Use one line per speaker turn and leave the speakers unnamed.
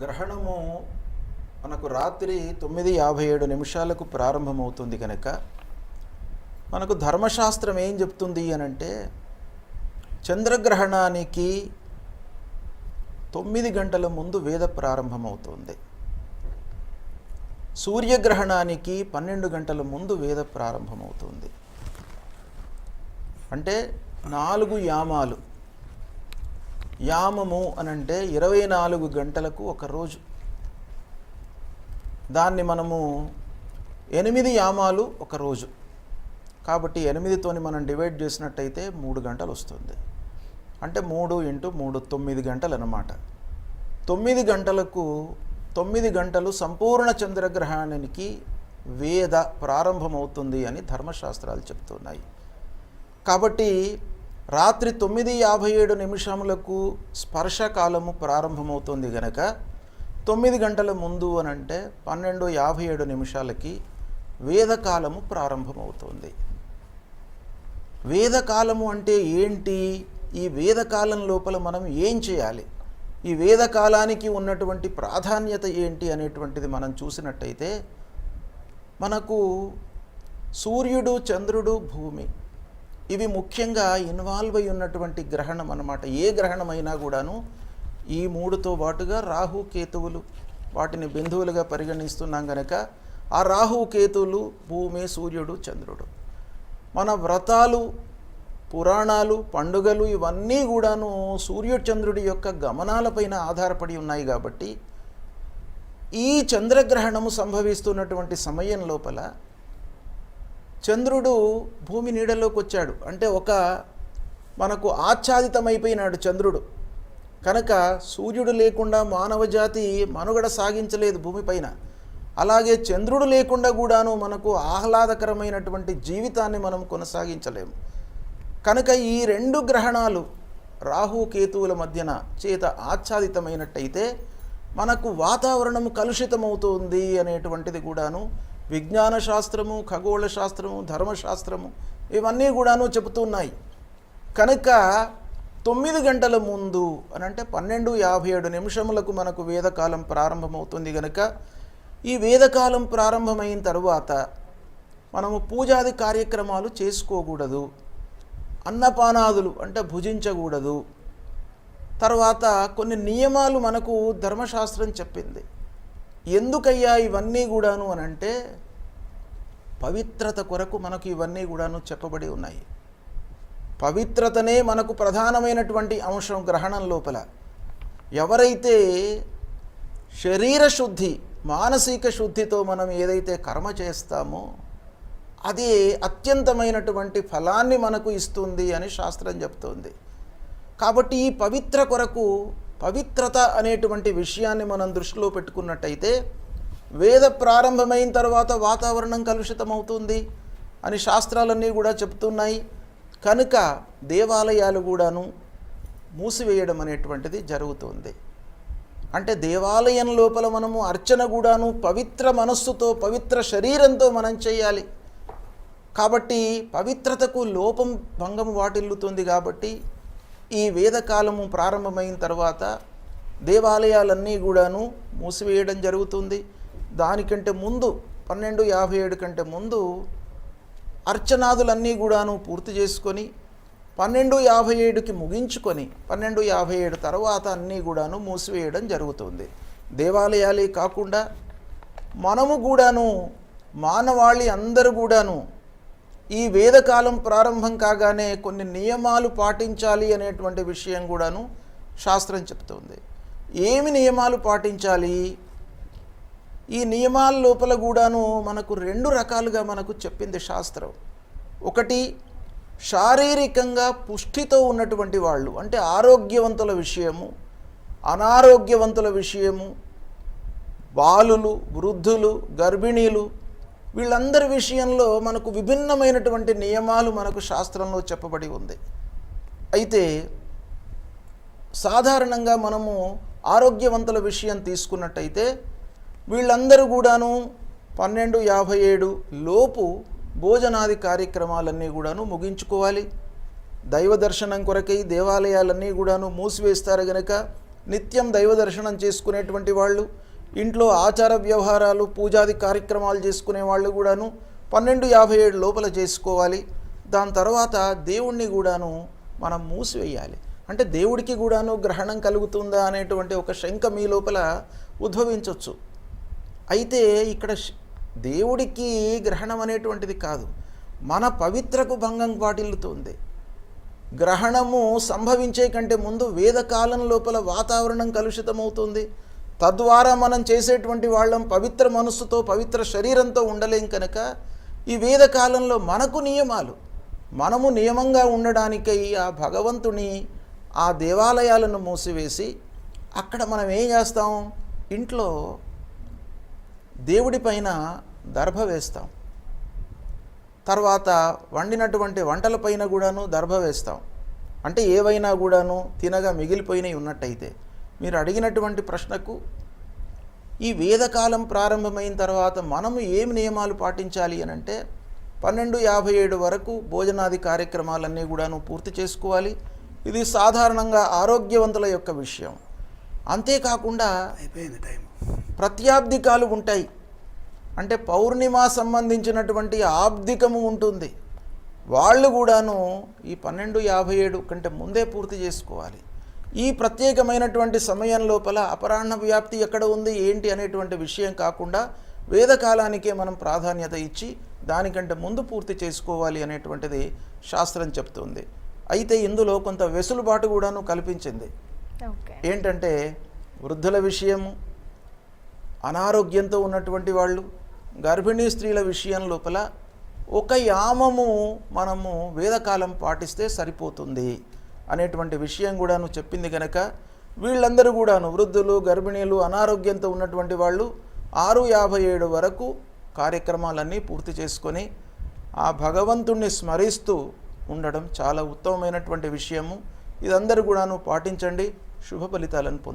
గ్రహణము మనకు రాత్రి తొమ్మిది యాభై ఏడు నిమిషాలకు ప్రారంభమవుతుంది కనుక మనకు ధర్మశాస్త్రం ఏం చెప్తుంది అని అంటే చంద్రగ్రహణానికి తొమ్మిది గంటల ముందు వేద ప్రారంభమవుతుంది. సూర్యగ్రహణానికి పన్నెండు గంటల ముందు వేద ప్రారంభమవుతుంది. అంటే నాలుగు యామాలు యామము అనంటే ఇరవై నాలుగు గంటలకు ఒక రోజు. దాన్ని మనము ఎనిమిది యామాలు ఒక రోజు. కాబట్టి ఎనిమిదితోని మనం డివైడ్ చేసినట్టయితే మూడు గంటలు వస్తుంది. అంటే మూడు ఇంటూ మూడు తొమ్మిది గంటలు అన్నమాట. తొమ్మిది గంటలకు తొమ్మిది గంటలు సంపూర్ణ చంద్రగ్రహణానికి వేద ప్రారంభమవుతుంది అని ధర్మశాస్త్రాలు చెప్తున్నాయి. కాబట్టి రాత్రి తొమ్మిది యాభై ఏడు నిమిషములకు స్పర్శకాలము ప్రారంభమవుతుంది గనక తొమ్మిది గంటల ముందు అని అంటే పన్నెండు యాభై ఏడు నిమిషాలకి వేదకాలము ప్రారంభమవుతుంది. వేదకాలము అంటే ఏంటి? ఈ వేదకాలం లోపల మనం ఏం చేయాలి? ఈ వేదకాలానికి ఉన్నటువంటి ప్రాధాన్యత ఏంటి అనేటువంటిది మనం చూసినట్టయితే మనకు సూర్యుడు చంద్రుడు భూమి ఇవి ముఖ్యంగా ఇన్వాల్వ్ అయి ఉన్నటువంటి గ్రహణం అన్నమాట. ఏ గ్రహణమైనా కూడాను ఈ మూడుతో పాటుగా రాహు కేతువులు వాటిని బిందువులుగా పరిగణిస్తున్నాం కనుక ఆ రాహు కేతువులు భూమి సూర్యుడు చంద్రుడు. మన వ్రతాలు పురాణాలు పండుగలు ఇవన్నీ కూడాను సూర్యచంద్రుడి యొక్క గమనాలపైన ఆధారపడి ఉన్నాయి కాబట్టి ఈ చంద్రగ్రహణము సంభవిస్తున్నటువంటి సమయం లోపల చంద్రుడు భూమి నీడలోకి వచ్చాడు అంటే ఒక మనకు ఆచ్ఛాదితమైపోయినాడు చంద్రుడు. కనుక సూర్యుడు లేకుండా మానవ జాతి మనుగడ సాగించలేదు భూమిపైన అలాగే చంద్రుడు లేకుండా కూడాను మనకు ఆహ్లాదకరమైనటువంటి జీవితాన్ని మనం కొనసాగించలేము. కనుక ఈ రెండు గ్రహణాలు రాహు కేతువుల మధ్యన చేత ఆచ్ఛాదితమైనట్టయితే మనకు వాతావరణం కలుషితమవుతుంది అనేటువంటిది కూడాను విజ్ఞాన శాస్త్రము ఖగోళ శాస్త్రము ధర్మశాస్త్రము ఇవన్నీ కూడాను చెబుతున్నాయి కనుక తొమ్మిది గంటల ముందు అని అంటే పన్నెండు యాభై ఏడు నిమిషములకు మనకు వేదకాలం ప్రారంభమవుతుంది కనుక ఈ వేదకాలం ప్రారంభమైన తరువాత మనము పూజాది కార్యక్రమాలు చేసుకోకూడదు. అన్నపానాదులు అంటే భుజించకూడదు. తర్వాత కొన్ని నియమాలు మనకు ధర్మశాస్త్రం చెప్పింది. ఎందుకయ్యా ఇవన్నీ కూడాను అని అంటే పవిత్రత కొరకు మనకు ఇవన్నీ కూడాను చెప్పబడి ఉన్నాయి. పవిత్రతనే మనకు ప్రధానమైనటువంటి అంశం గ్రహణం లోపల. ఎవరైతే శరీర శుద్ధి మానసిక శుద్ధితో మనం ఏదైతే కర్మ చేస్తామో అది అత్యంతమైనటువంటి ఫలాన్ని మనకు ఇస్తుంది అని శాస్త్రం చెప్తోంది. కాబట్టి ఈ పవిత్ర కొరకు పవిత్రత అనేటువంటి విషయాన్ని మనం దృష్టిలో పెట్టుకున్నట్టయితే వేద ప్రారంభమైన తర్వాత వాతావరణం కలుషితమవుతుంది అని శాస్త్రాలన్నీ కూడా చెప్తున్నాయి. కనుక దేవాలయాలు కూడాను మూసివేయడం అనేటువంటిది జరుగుతుంది. అంటే దేవాలయం లోపల మనము అర్చన కూడాను పవిత్ర మనస్సుతో పవిత్ర శరీరంతో మనం చేయాలి. కాబట్టి పవిత్రతకు లోపం భంగం వాటిల్లుతుంది కాబట్టి ఈ వేదకాలము ప్రారంభమైన తర్వాత దేవాలయాలన్నీ కూడాను మూసివేయడం జరుగుతుంది. దానికంటే ముందు పన్నెండు యాభై ఏడు కంటే ముందు అర్చనాదులన్నీ కూడాను పూర్తి చేసుకొని పన్నెండు యాభై ఏడుకి ముగించుకొని పన్నెండు యాభై ఏడు తర్వాత అన్నీ కూడాను మూసివేయడం జరుగుతుంది. దేవాలయాలే కాకుండా మనము కూడాను మానవాళి అందరూ కూడాను ఈ వేదకాలం ప్రారంభం కాగానే కొన్ని నియమాలు పాటించాలి అనేటువంటి విషయం కూడాను శాస్త్రం చెప్తుంది. ఏమి నియమాలు పాటించాలి? ఈ నియమాల లోపల కూడాను మనకు రెండు రకాలుగా మనకు చెప్పింది శాస్త్రం. ఒకటి శారీరకంగా పుష్టితో ఉన్నటువంటి వాళ్ళు అంటే ఆరోగ్యవంతుల విషయము అనారోగ్యవంతుల విషయము బాలులు వృద్ధులు గర్భిణీలు వీళ్ళందరి విషయంలో మనకు విభిన్నమైనటువంటి నియమాలు మనకు శాస్త్రంలో చెప్పబడి ఉంది. అయితే సాధారణంగా మనము ఆరోగ్యవంతుల విషయం తీసుకున్నట్టయితే వీళ్ళందరూ కూడాను పన్నెండు యాభై ఏడు లోపు భోజనాది కార్యక్రమాలన్నీ కూడాను ముగించుకోవాలి. దైవ దర్శనం కొరకై దేవాలయాలన్నీ కూడాను మూసివేస్తారు గనక నిత్యం దైవ దర్శనం చేసుకునేటువంటి వాళ్ళు ఇంట్లో ఆచార వ్యవహారాలు పూజాది కార్యక్రమాలు చేసుకునే వాళ్ళు కూడాను పన్నెండు యాభై ఏడు లోపల చేసుకోవాలి. దాని తర్వాత దేవుణ్ణి కూడాను మనం మూసివేయాలి. అంటే దేవుడికి కూడాను గ్రహణం కలుగుతుందా అనేటువంటి ఒక శంక మీ లోపల ఉద్భవించవచ్చు అయితే ఇక్కడ దేవుడికి గ్రహణం అనేటువంటిది కాదు. మన పవిత్రకు భంగం వాటిల్లుతుంది. గ్రహణము సంభవించే కంటే ముందు వేదకాలం లోపల వాతావరణం కలుషితమవుతుంది. తద్వారా మనం చేసేటువంటి వాళ్ళం పవిత్ర మనస్సుతో పవిత్ర శరీరంతో ఉండలేం కనుక ఈ వేదకాలంలో మనకు నియమాలు మనము నియమంగా ఉండడానికై ఆ భగవంతుని ఆ దేవాలయాలను మూసివేసి అక్కడ మనం ఏం చేస్తాం? ఇంట్లో దేవుడి పైన దర్భ వేస్తాం. తర్వాత వండినటువంటి వంటల పైన కూడాను దర్భ వేస్తాం. అంటే ఏవైనా కూడాను తినగా మిగిలిపోయినవి ఉన్నట్టయితే. మీరు అడిగినటువంటి ప్రశ్నకు ఈ వేదకాలం ప్రారంభమైన తర్వాత మనము ఏం నియమాలు పాటించాలి అని అంటే పన్నెండు యాభై ఏడు వరకు భోజనాది కార్యక్రమాలన్నీ కూడాను పూర్తి చేసుకోవాలి. ఇది సాధారణంగా ఆరోగ్యవంతుల యొక్క విషయం. అంతేకాకుండా
అయిపోయింది టైం.
ప్రత్యాబ్దికాలు ఉంటాయి. అంటే పౌర్ణిమ సంబంధించినటువంటి ఆబ్దికము ఉంటుంది. వాళ్ళు కూడాను ఈ పన్నెండు యాభై ఏడు కంటే ముందే పూర్తి చేసుకోవాలి. ఈ ప్రత్యేకమైనటువంటి సమయం లోపల అపరాహ్న వ్యాప్తి ఎక్కడ ఉంది ఏంటి అనేటువంటి విషయం కాకుండా వేదకాలానికే మనం ప్రాధాన్యత ఇచ్చి దానికంటే ముందు పూర్తి చేసుకోవాలి అనేటువంటిది శాస్త్రం చెప్తుంది. అయితే ఇందులో కొంత వెసులుబాటు కూడాను కల్పించింది. ఏంటంటే వృద్ధుల విషయము అనారోగ్యంతో ఉన్నటువంటి వాళ్ళు గర్భిణీ స్త్రీల విషయం లోపల ఒక యామము మనము వేదకాలం పాటిస్తే సరిపోతుంది. అనేటువంటి విషయం కూడాను చెప్పింది కనుక వీళ్ళందరూ కూడాను వృద్ధులు గర్భిణీలు అనారోగ్యంతో ఉన్నటువంటి వాళ్ళు ఆరు యాభై ఏడు వరకు కార్యక్రమాలన్నీ పూర్తి చేసుకొని ఆ భగవంతుణ్ణి స్మరిస్తూ ఉండడం చాలా ఉత్తమమైనటువంటి విషయము. ఇదందరూ కూడాను పాటించండి. శుభ ఫలితాలను పొందండి